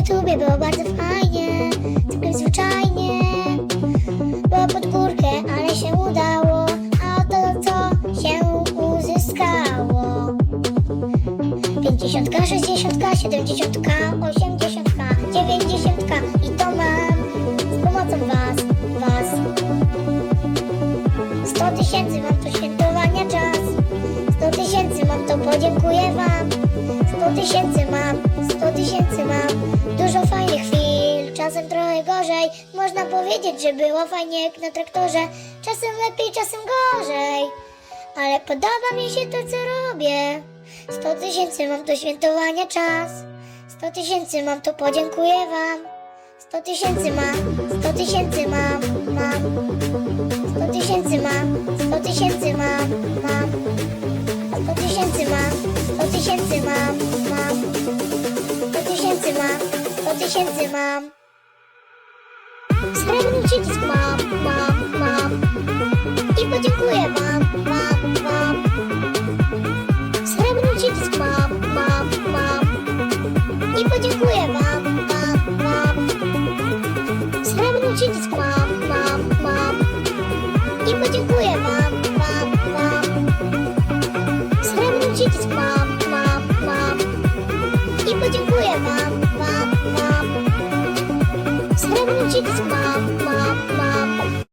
YouTubie było bardzo fajnie, całkiem zwyczajnie. Było pod górkę, ale się udało, a oto co się uzyskało. Pięćdziesiątka, sześćdziesiątka, siedemdziesiątka, osiemdziesiątka, dziewięćdziesiątka i to mam z pomocą was, was. Sto tysięcy mam to świętowania czas. Sto tysięcy mam to podziękuję wam. Sto tysięcy czasem trochę gorzej. Można powiedzieć, że było fajnie jak na traktorze. Czasem lepiej, czasem gorzej. Ale podoba mi się to, co robię. Sto tysięcy mam do świętowania czas. Sto tysięcy mam, to podziękuję wam. Sto tysięcy mam, sto tysięcy mam, mam. Sto tysięcy mam, sto tysięcy mam, mam. Sto tysięcy mam, sto tysięcy mam, mam. Sto tysięcy mam, sto tysięcy mam srebrny przycisk map, map, map i podziękuję wam, map, map. Srebrny przycisk map, map, map i podziękuję wam, map, map. Srebrny przycisk map, map, map i podziękuję wam, map, map. Srebrny przycisk map, map, map i podziękuję wam, map, map. Örümcek sıkma.